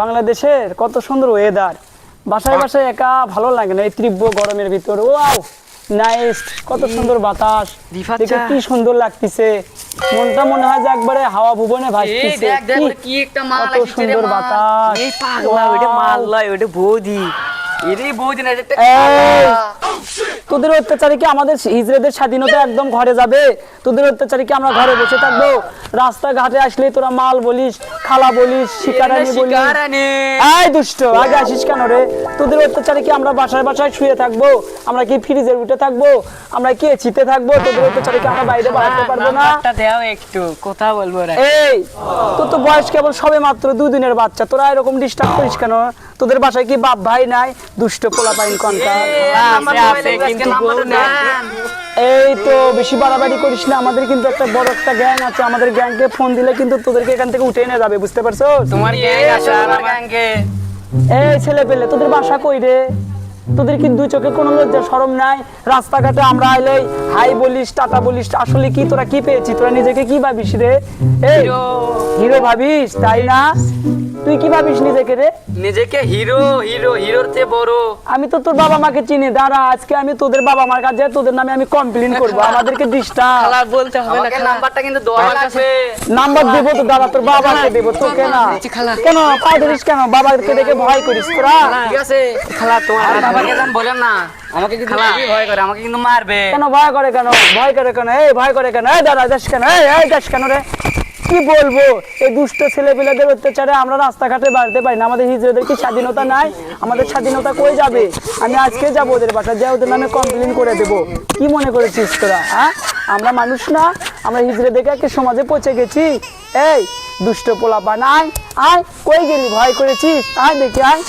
বাংলাদেশের কত সুন্দর ওয়েদার বাসায় বাসায় একা ভালো লাগে না এই তীব্র গরমের ভিতর। ওয়াও নাইস কত সুন্দর বাতাস। দেখে কি সুন্দর লাগতেছে। মনটা মনে হয় যে একবারে হাওয়া ভুবনে এই ভাসতেছে। কি- একটা মাল কত সুন্দর বাতাস। এই পাগলা ওইটা Wow! মাল লয় ওইটা বৌদি। এরে বৌদি না এটা। তোদের অত্যাচারে কি আমাদের হিজড়েদের স্বাধীনতা একদম ঘরে যাবে। তোদের অত্যাচারে কি আমরা ঘরে বসে থাকব। রাস্তাঘাটে আসলে তোরা মাল বলিস খালা বলিস শিকারানি বলিস। শিকারানি। দুষ্ট আগে আসিস কেন রে? তোদের অত্যাচারে কি আমরা বাসায় বাসায় শুয়ে থাকব। আমরা কি ফ্রিজের উঠে থাকব? আমরা কি এচিতে থাকব? তোদের অত্যাচারে কি আমরা বাইরে বাড়াতে পারব না। দেও একটু কথা বলব রে। এই তোর তো বয়স কেবল সবে মাত্র দুদিনের বাচ্চা। তোরা এরকম ডিস্টার্ব করিস কেন? তোদের বাসায় কি বাপ ভাই নাই? দুষ্ট পোলা পাইন কনকা আছে, কিন্তু দেন। এই তো বেশি বাড়াবাড়ি করিস না আমাদের কিন্তু একটা বড় একটা গ্যাং আছে আমাদের গ্যাংকে ফোন দিলে কিন্তু তোদেরকে এখান থেকে উঠে নিয়ে যাবে বুঝতে পারছ তোমার গ্যাং আছে আমার গ্যাংকে। এই ছেলে পেলে তোদের বাসা কই রে তোদের কি দুই চোখে কোনো লজ্জা? সরম নাই? রাস্তাঘাটে আমরা আইলেই হাই বলিস টাটা বলিস আসলে কি তোরা কি পেয়েছি তোরা নিজেকে কি ভাবিস রে? এই হিরো। হিরো ভাবিস তাই না? তুই কি ভাবিস নিজেকে রে? নিজেকে হিরো হিরো হিরোর চেয়ে বড়। আমি তো তোর বাবা মাকে চিনি দাঁড়া আজকে আমি তোদের বাবা মার কাছে তোদের নামে আমি কমপ্লেন করব আমাদেরকে ডিস্টার্ব খালা বলতে হবে না নাম্বারটা কিন্তু দেওয়া লাগবে। নাম্বার দেবো তো দাদা তোর বাবাকে দেবো তোকে না। কেন পা ধরিস কেন? বাবাকে দেখে ভয় করিস তোরা। ঠিক আছে। খালা তোমার আর বাবাকে যেন বলেন না আমাকে কিন্তু খুবই ভয় করে আমাকে কিন্তু মারবে। কেন ভয় করে কেন? ভয় করে কেন? এই ভয় করে কেন? এই দাদা যাস কেন? এই এই যাস কেন রে? কি বলব? এই দুষ্ট ছেলে পেলেদের অত্যাচারে আমরা রাস্তাঘাটে বাড়তে পারি না। আমাদের হিজড়েদের কি স্বাধীনতা নাই? আমাদের স্বাধীনতা কই যাবে? আমি আজকে যাব ওদের বাসা যে ওদের নামে কমপ্লেন করে দেবো। কি মনে করেছিস তোরা হ্যাঁ? আমরা মানুষ না আমরা হিজড়ে দেখে একটা সমাজে পৌঁছে গেছি। এই দুষ্ট পোলাপান আয় আয় কই গেলি? ভয় করেছিস? আয় দেখি আয়।